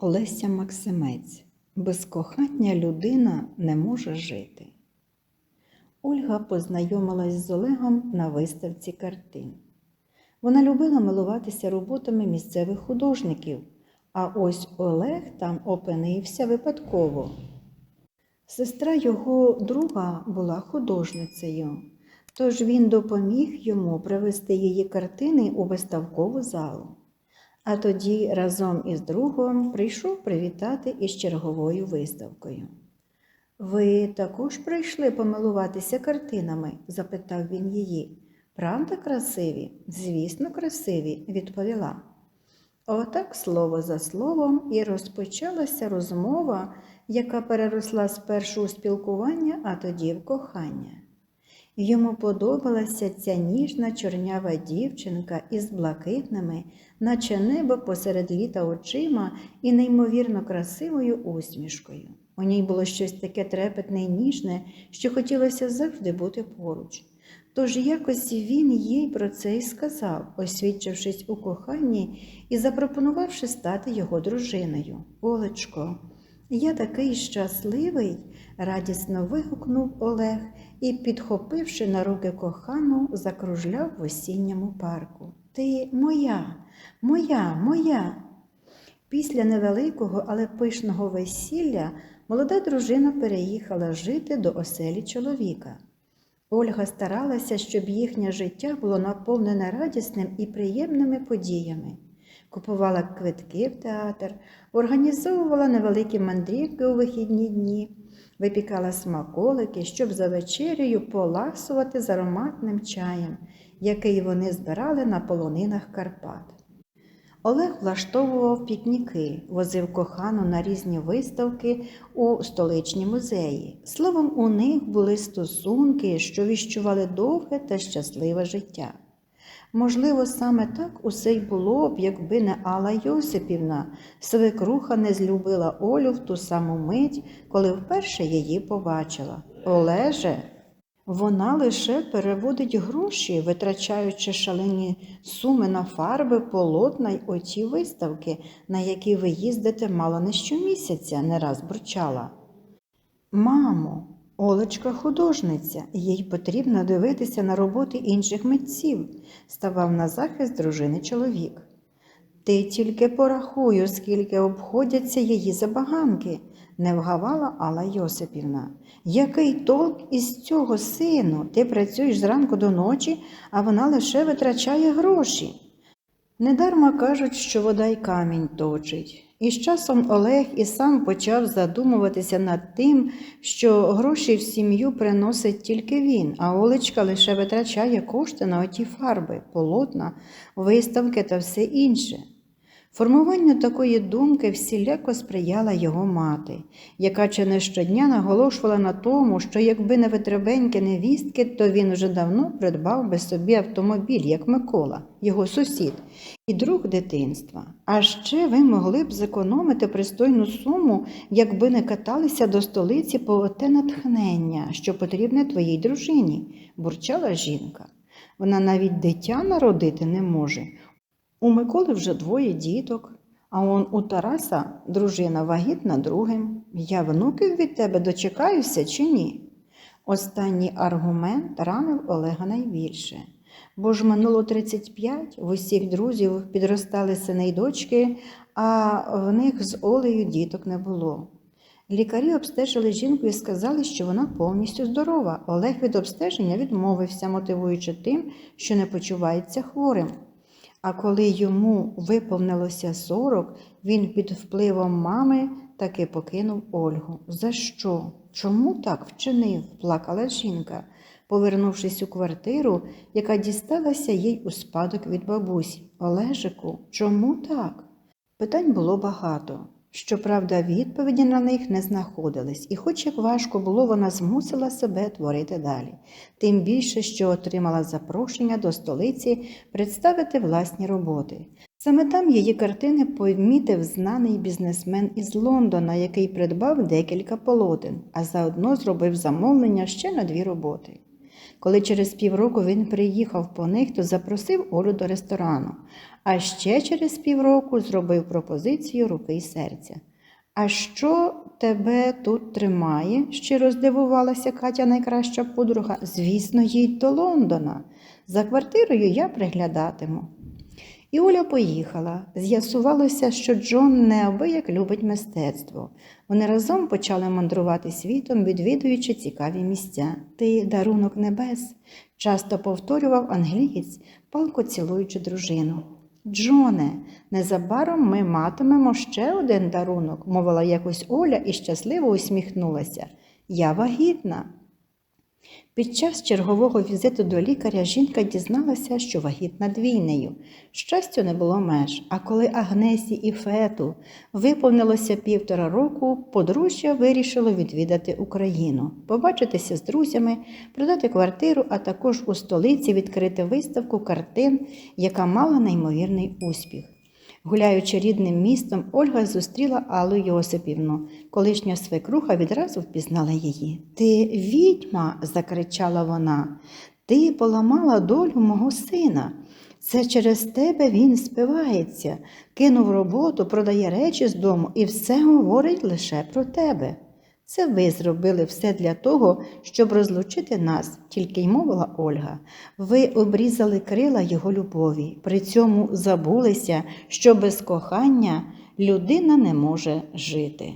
Олеся Максимець. Без кохання людина не може жити. Ольга познайомилась з Олегом на виставці картин. Вона любила милуватися роботами місцевих художників, а ось Олег там опинився випадково. Сестра його друга була художницею, тож він допоміг йому привезти її картини у виставкову залу. А тоді разом із другом прийшов привітати із черговою виставкою. Ви також прийшли помилуватися картинами? запитав він її. Правда, красиві? Звісно, красиві, відповіла. Отак слово за словом і розпочалася розмова, яка переросла спершу у спілкування, а тоді в кохання. Йому подобалася ця ніжна чорнява дівчинка із блакитними, наче небо посеред літа очима і неймовірно красивою усмішкою. У ній було щось таке трепетне і ніжне, що хотілося завжди бути поруч. Тож якось він їй про це й сказав, освідчившись у коханні і запропонувавши стати його дружиною. Олечко, я такий щасливий, радісно вигукнув Олег і, підхопивши на руки кохану, закружляв в осінньому парку. Ти моя, моя, моя. Після невеликого, але пишного весілля молода дружина переїхала жити до оселі чоловіка. Ольга старалася, щоб їхнє життя було наповнене радісним і приємними подіями. Купувала квитки в театр, організовувала невеликі мандрівки у вихідні дні, випікала смаколики, щоб за вечерею поласувати з ароматним чаєм, який вони збирали на полонинах Карпат. Олег влаштовував пікніки, возив кохану на різні виставки у столичні музеї. Словом, у них були стосунки, що віщували довге та щасливе життя. Можливо, саме так усе й було б, якби не Алла Йосипівна, свекруха не злюбила Олю в ту саму мить, коли вперше її побачила. Олеже, вона лише переводить гроші, витрачаючи шалені суми на фарби, полотна й оті виставки, на які ви їздите мало не щомісяця, не раз бурчала. Мамо, Олечка художниця, їй потрібно дивитися на роботи інших митців, ставав на захист дружини чоловік. Ти тільки порахую, скільки обходяться її забаганки, не вгавала Алла Йосипівна. Який толк із цього сину? Ти працюєш зранку до ночі, а вона лише витрачає гроші. Недарма кажуть, що вода й камінь точить. І з часом Олег і сам почав задумуватися над тим, що гроші в сім'ю приносить тільки він, а Олечка лише витрачає кошти на оті фарби, полотна, виставки та все інше. Формуванню такої думки всіляко сприяла його мати, яка чи не щодня наголошувала на тому, що якби не витребеньки невістки, то він вже давно придбав би собі автомобіль, як Микола, його сусід, і друг дитинства. А ще ви могли б зекономити пристойну суму, якби не каталися до столиці по те натхнення, що потрібне твоїй дружині, бурчала жінка. Вона навіть дитя народити не може. У Миколи вже двоє діток, а он у Тараса дружина вагітна другим. Я внуків від тебе дочекаюся чи ні? Останній аргумент ранив Олега найбільше. Бо ж минуло 35, в усіх друзів підростали сини й дочки, а в них з Олею діток не було. Лікарі обстежили жінку і сказали, що вона повністю здорова. Олег від обстеження відмовився, мотивуючи тим, що не почувається хворим. А коли йому виповнилося сорок, він під впливом мами таки покинув Ольгу. За що? Чому так вчинив? плакала жінка, повернувшись у квартиру, яка дісталася їй у спадок від бабусі. Олежику, чому так? Питань було багато. Щоправда, відповіді на них не знаходились, і, хоч як важко було, вона змусила себе творити далі, тим більше, що отримала запрошення до столиці представити власні роботи. Саме там її картини помітив знаний бізнесмен із Лондона, який придбав декілька полотен, а заодно зробив замовлення ще на дві роботи. Коли через півроку він приїхав по них, то запросив Олю до ресторану. А ще через півроку зробив пропозицію руки й серця. А що тебе тут тримає? щиро здивувалася Катя, найкраща подруга. Звісно, їдь до Лондона. За квартирою я приглядатиму. І Оля поїхала. З'ясувалося, що Джон неабияк любить мистецтво. Вони разом почали мандрувати світом, відвідуючи цікаві місця. Ти дарунок небес, часто повторював англієць, палко цілуючи дружину. Джоне, незабаром ми матимемо ще один дарунок, мовила якось Оля і щасливо усміхнулася. Я вагітна. Під час чергового візиту до лікаря жінка дізналася, що вагітна двійнею. Щастю не було меж. А коли Агнесі і Фету виповнилося півтора року, подружжя вирішило відвідати Україну, побачитися з друзями, продати квартиру, а також у столиці відкрити виставку картин, яка мала неймовірний успіх. Гуляючи рідним містом, Ольга зустріла Аллу Йосипівну. Колишня свекруха відразу впізнала її. Ти відьма, закричала вона. Ти поламала долю мого сина. Це через тебе він спивається, кинув роботу, продає речі з дому і все говорить лише про тебе. Це ви зробили все для того, щоб розлучити нас, тільки й мовила Ольга. Ви обрізали крила його любові, при цьому забулися, що без кохання людина не може жити.